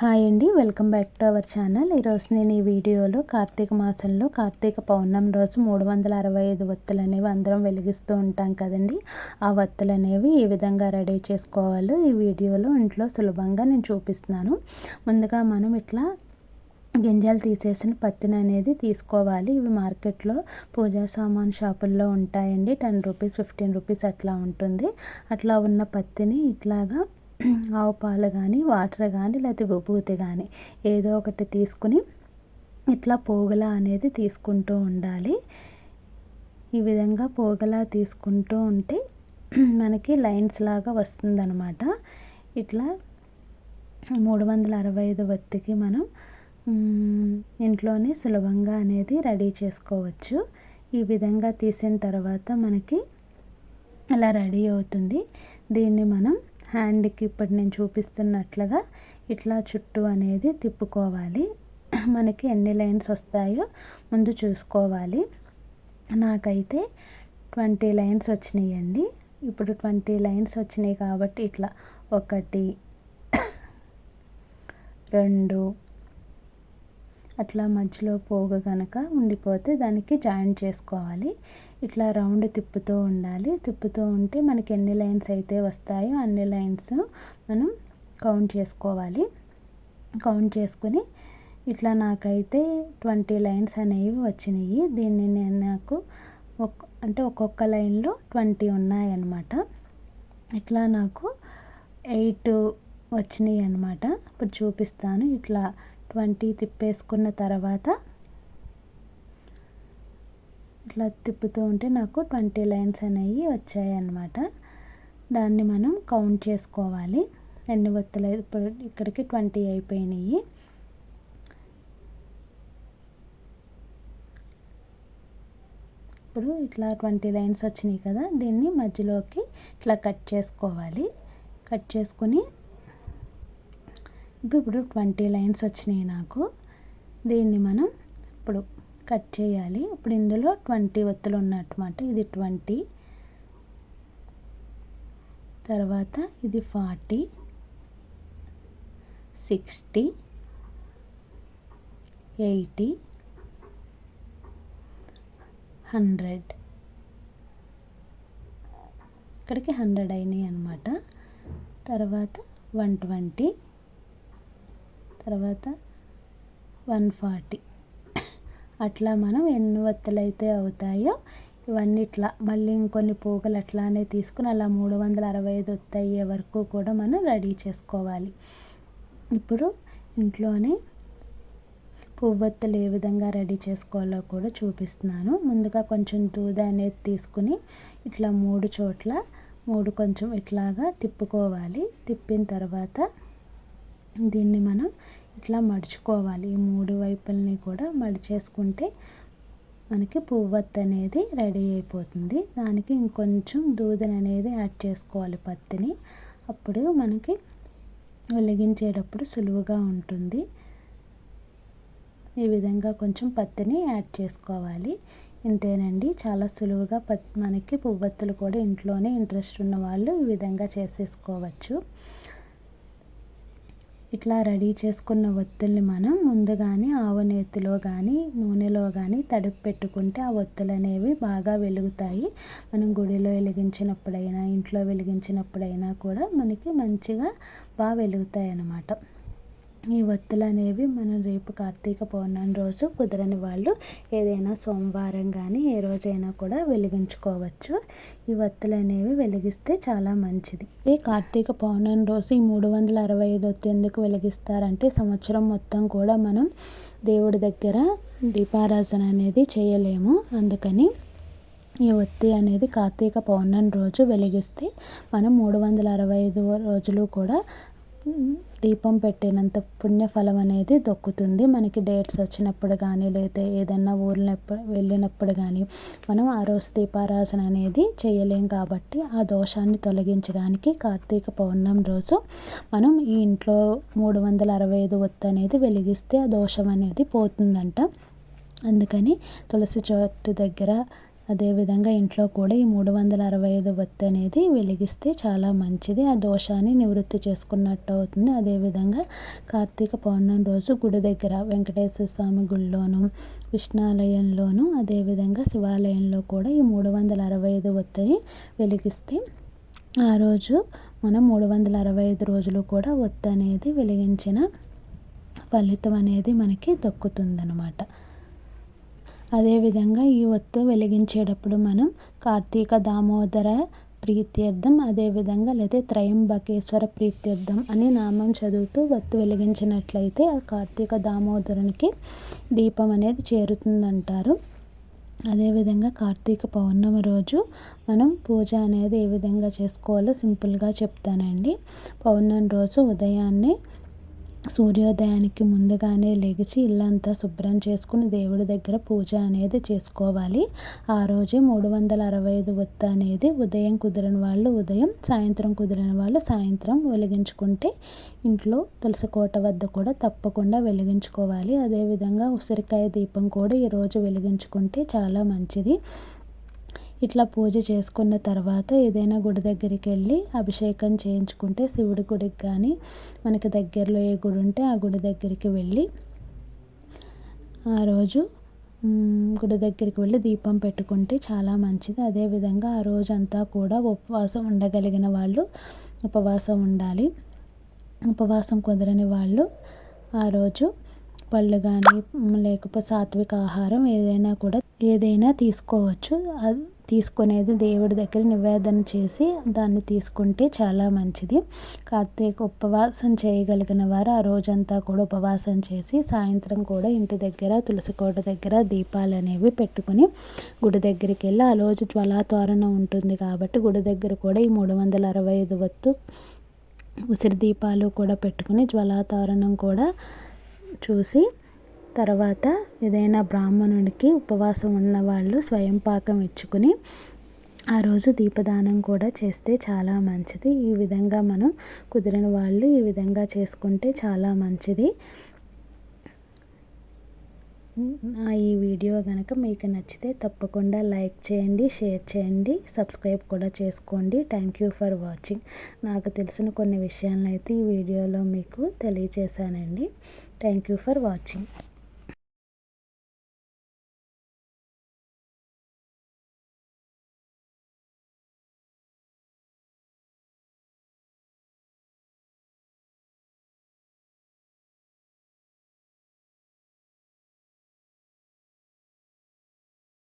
Hi అండి welcome back to our channel. ఈరోజు నేను ఈ వీడియోలో కార్తీక మాసంలో కార్తీక పౌర్ణమి రోజు మూడు వందల అరవై ఐదు వత్తులు అనేవి అందరం వెలిగిస్తూ ఉంటాం కదండి. ఆ వత్తులు అనేవి ఏ విధంగా రెడీ చేసుకోవాలో ఈ వీడియోలో ఇంట్లో సులభంగా నేను చూపిస్తున్నాను. ముందుగా మనం ఇట్లా గింజలు తీసేసిన పత్తిని అనేది తీసుకోవాలి. ఇవి మార్కెట్లో పూజా సామాన్ షాపుల్లో ఉంటాయండి. టెన్ రూపీస్ ఫిఫ్టీన్ రూపీస్ అట్లా ఉంటుంది. అట్లా ఉన్న పత్తిని ఇట్లాగా ఆవు పాలు కానీ వాటర్ కానీ లేకపోతే విభూతి కానీ ఏదో ఒకటి తీసుకుని ఇట్లా పోగలా అనేది తీసుకుంటూ ఉండాలి. ఈ విధంగా పోగలా తీసుకుంటూ ఉంటే మనకి లైన్స్ లాగా వస్తుందన్నమాట. ఇట్లా మూడు వందల అరవై ఐదు వత్తికి మనం ఇంట్లోనే సులభంగా అనేది రెడీ చేసుకోవచ్చు. ఈ విధంగా తీసిన తర్వాత మనకి అలా రెడీ అవుతుంది. దీన్ని మనం హ్యాండ్కి ఇప్పుడు నేను చూపిస్తున్నట్లుగా ఇట్లా చుట్టూ అనేది తిప్పుకోవాలి. మనకి ఎన్ని లైన్స్ వస్తాయో ముందు చూసుకోవాలి. నాకైతే ట్వంటీ లైన్స్ వచ్చినాయండి. ఇప్పుడు ట్వంటీ లైన్స్ వచ్చినాయి కాబట్టి ఇట్లా ఒకటి రెండు అట్లా మధ్యలో పోగ కనుక ఉండిపోతే దానికి జాయింట్ చేసుకోవాలి. ఇట్లా రౌండ్ తిప్పుతూ ఉండాలి. తిప్పుతూ ఉంటే మనకి ఎన్ని లైన్స్ అయితే వస్తాయో అన్ని లైన్స్ మనం కౌంట్ చేసుకోవాలి. కౌంట్ చేసుకుని ఇట్లా నాకైతే ట్వంటీ లైన్స్ అనేవి వచ్చినాయి. దీన్ని నేను నాకు ఒక్ అంటే ఒక్కొక్క లైన్లో ట్వంటీ ఉన్నాయన్నమాట. ఇట్లా నాకు ఎయిట్ వచ్చినాయి అనమాట ఇప్పుడు చూపిస్తాను. ఇట్లా ట్వంటీ తిప్పేసుకున్న తర్వాత ఇట్లా తిప్పుతూ ఉంటే నాకు ట్వంటీ లైన్స్ అనేవి వచ్చాయి అన్నమాట దాన్ని మనం కౌంట్ చేసుకోవాలి. ఎన్ని వత్తులు ఇప్పుడు ఇక్కడికి ట్వంటీ అయిపోయినాయి. ఇప్పుడు ఇట్లా ట్వంటీ లైన్స్ వచ్చినాయి కదా దీన్ని మధ్యలోకి ఇట్లా కట్ చేసుకోవాలి. కట్ చేసుకుని ఇప్పుడు ట్వంటీ లైన్స్ వచ్చినాయి నాకు. దీన్ని మనం ఇప్పుడు కట్ చేయాలి. ఇప్పుడు ఇందులో ట్వంటీ ఒత్తులు ఉన్నట్టుమాట. ఇది ట్వంటీ. తర్వాత ఇది ఫార్టీ. సిక్స్టీ. ఎయిటీ. హండ్రెడ్. ఇక్కడికి హండ్రెడ్ అయినాయి అన్నమాట. తర్వాత వన్ ట్వంటీ. తర్వాత వన్ ఫార్టీ. అట్లా మనం ఎన్ని వత్తులు అయితే అవుతాయో ఇవన్నీ ఇట్లా మళ్ళీ ఇంకొన్ని పోగలు అట్లానే తీసుకుని అలా మూడు వందల అరవై ఐదు వత్తయ్యే వరకు కూడా మనం రెడీ చేసుకోవాలి. ఇప్పుడు ఇంట్లోనే పువ్వొత్తులు ఏ విధంగా రెడీ చేసుకోవాలో కూడా చూపిస్తున్నాను. ముందుగా కొంచెం దూద అనేది తీసుకుని ఇట్లా మూడు చోట్ల మూడు కొంచెం ఇట్లాగా తిప్పుకోవాలి. తిప్పిన తర్వాత దీన్ని మనం ఇట్లా మడుచుకోవాలి. ఈ మూడు వైపుల్ని కూడా మడిచేసుకుంటే మనకి పువ్వత్తు అనేది రెడీ అయిపోతుంది. దానికి ఇంకొంచెం దూదన అనేది యాడ్ చేసుకోవాలి పత్తిని. అప్పుడు మనకి వెలిగించేటప్పుడు సులువుగా ఉంటుంది. ఈ విధంగా కొంచెం పత్తిని యాడ్ చేసుకోవాలి. ఇంతేనండి. చాలా సులువుగా పత్ మనకి పువ్వత్తులు కూడా ఇంట్లోనే ఇంట్రెస్ట్ ఉన్న వాళ్ళు ఈ విధంగా చేసేసుకోవచ్చు. ఇట్లా రెడీ చేసుకున్న ఒత్తుల్ని మనం ముందుగానే ఆవు నేతిలో కానీ నూనెలో కానీ తడిపి పెట్టుకుంటే ఆ ఒత్తులు అనేవి బాగా వెలుగుతాయి. మనం గుడిలో వెలిగించినప్పుడైనా ఇంట్లో వెలిగించినప్పుడైనా కూడా మనకి మంచిగా బాగా వెలుగుతాయి అన్నమాట ఈ ఒత్తులు అనేవి మనం రేపు కార్తీక పౌర్ణమి రోజు కుదరని వాళ్ళు ఏదైనా సోమవారం కానీ ఏ రోజైనా కూడా వెలిగించుకోవచ్చు. ఈ ఒత్తులు అనేవి వెలిగిస్తే చాలా మంచిది. ఈ కార్తీక పౌర్ణమి రోజు ఈ మూడు వందల అరవై ఐదు ఒత్తి ఎందుకు వెలిగిస్తారంటే సంవత్సరం మొత్తం కూడా మనం దేవుడి దగ్గర దీపారాధన అనేది చేయలేము. అందుకని ఈ ఒత్తి అనేది కార్తీక పౌర్ణమి రోజు వెలిగిస్తే మనం మూడు వందల అరవై ఐదు రోజులు కూడా దీపం పెట్టినంత పుణ్యఫలం అనేది దొక్కుతుంది. మనకి డేట్స్ వచ్చినప్పుడు కానీ లేదా ఏదన్నా ఊర్లో వెళ్ళినప్పుడు కానీ మనం ఆ రోజు దీపారాధన అనేది చేయలేం కాబట్టి ఆ దోషాన్ని తొలగించడానికి కార్తీక పౌర్ణమి రోజు మనం ఈ ఇంట్లో మూడు వందల అరవై ఐదు ఒత్తు అనేది వెలిగిస్తే ఆ దోషం అనేది పోతుందంట. అందుకని తులసి చెట్టు దగ్గర అదేవిధంగా ఇంట్లో కూడా ఈ మూడు వందల అరవై ఐదు వత్తి అనేది వెలిగిస్తే చాలా మంచిది. ఆ దోషాన్ని నివృత్తి చేసుకున్నట్టు అవుతుంది. అదేవిధంగా కార్తీక పౌర్ణమి రోజు గుడి దగ్గర వెంకటేశ్వర స్వామి గుడిలోను కృష్ణాలయంలోను అదేవిధంగా శివాలయంలో కూడా ఈ మూడు వందల అరవై ఐదు ఒత్తిని వెలిగిస్తే ఆ రోజు మనం మూడు వందల అరవై ఐదు రోజులు కూడా ఒత్తి అనేది వెలిగించిన ఫలితం అనేది మనకి దక్కుతుందనమాట అదేవిధంగా ఈ ఒత్తు వెలిగించేటప్పుడు మనం కార్తీక దామోదర ప్రీత్యర్థం అదేవిధంగా లేదా త్రయంబకేశ్వర ప్రీత్యర్థం అని నామం చదువుతూ ఒత్తు వెలిగించినట్లయితే ఆ కార్తీక దామోదరునికి దీపం అనేది చేరుతుందంటారు. అదేవిధంగా కార్తీక పౌర్ణమి రోజు మనం పూజ అనేది ఏ విధంగా చేసుకోవాలో సింపుల్గా చెప్తానండి. పౌర్ణమి రోజు ఉదయాన్నే సూర్యోదయానికి ముందుగానే లెగిచి ఇల్లంతా శుభ్రం చేసుకుని దేవుడి దగ్గర పూజ అనేది చేసుకోవాలి. ఆ రోజే మూడు వందల అరవై ఐదు ఒత్త అనేది ఉదయం కుదిరిన వాళ్ళు ఉదయం సాయంత్రం కుదిరిన వాళ్ళు సాయంత్రం వెలిగించుకుంటే ఇంట్లో తులసి కోట వద్ద కూడా తప్పకుండా వెలిగించుకోవాలి. అదేవిధంగా ఉసిరికాయ దీపం కూడా ఈరోజు వెలిగించుకుంటే చాలా మంచిది. ఇట్లా పూజ చేసుకున్న తర్వాత ఏదైనా గుడి దగ్గరికి వెళ్ళి అభిషేకం చేయించుకుంటే శివుడి గుడికి కానీ మనకి దగ్గరలో ఏ గుడి ఉంటే ఆ గుడి దగ్గరికి వెళ్ళి ఆ రోజు గుడి దగ్గరికి వెళ్ళి దీపం పెట్టుకుంటే చాలా మంచిది. అదేవిధంగా ఆ రోజంతా కూడా ఉపవాసం ఉండగలిగిన వాళ్ళు ఉపవాసం ఉండాలి. ఉపవాసం కుదరని వాళ్ళు ఆ రోజు పళ్ళు కానీ లేకపోతే సాత్విక ఆహారం ఏదైనా కూడా ఏదైనా తీసుకోవచ్చు. అది తీసుకునేది దేవుడి దగ్గర నివేదన చేసి దాన్ని తీసుకుంటే చాలా మంచిది. కార్తీక ఉపవాసం చేయగలిగిన వారు ఆ రోజంతా కూడా ఉపవాసం చేసి సాయంత్రం కూడా ఇంటి దగ్గర తులసి కోట దగ్గర దీపాలు అనేవి పెట్టుకుని గుడి దగ్గరికి వెళ్ళి ఆ రోజు జ్వలాతోరణం ఉంటుంది కాబట్టి గుడి దగ్గర కూడా ఈ మూడు వందల అరవై ఐదు వత్తు ఉసిరి దీపాలు కూడా పెట్టుకుని జ్వలాతోరణం కూడా చూసి తర్వాత ఏదైనా బ్రాహ్మణుడికి ఉపవాసం ఉన్నవాళ్ళు స్వయం పాకం ఇచ్చుకుని ఆ రోజు దీపదానం కూడా చేస్తే చాలా మంచిది. ఈ విధంగా మనం కుదిరిన వాళ్ళు ఈ విధంగా చేసుకుంటే చాలా మంచిది. నా ఈ వీడియో కనుక మీకు నచ్చితే తప్పకుండా లైక్ చేయండి షేర్ చేయండి సబ్స్క్రైబ్ కూడా చేసుకోండి. థ్యాంక్ యూ ఫర్ వాచింగ్ నాకు తెలిసిన కొన్ని విషయాలను అయితే ఈ వీడియోలో మీకు తెలియచేశానండి. Thank you for watching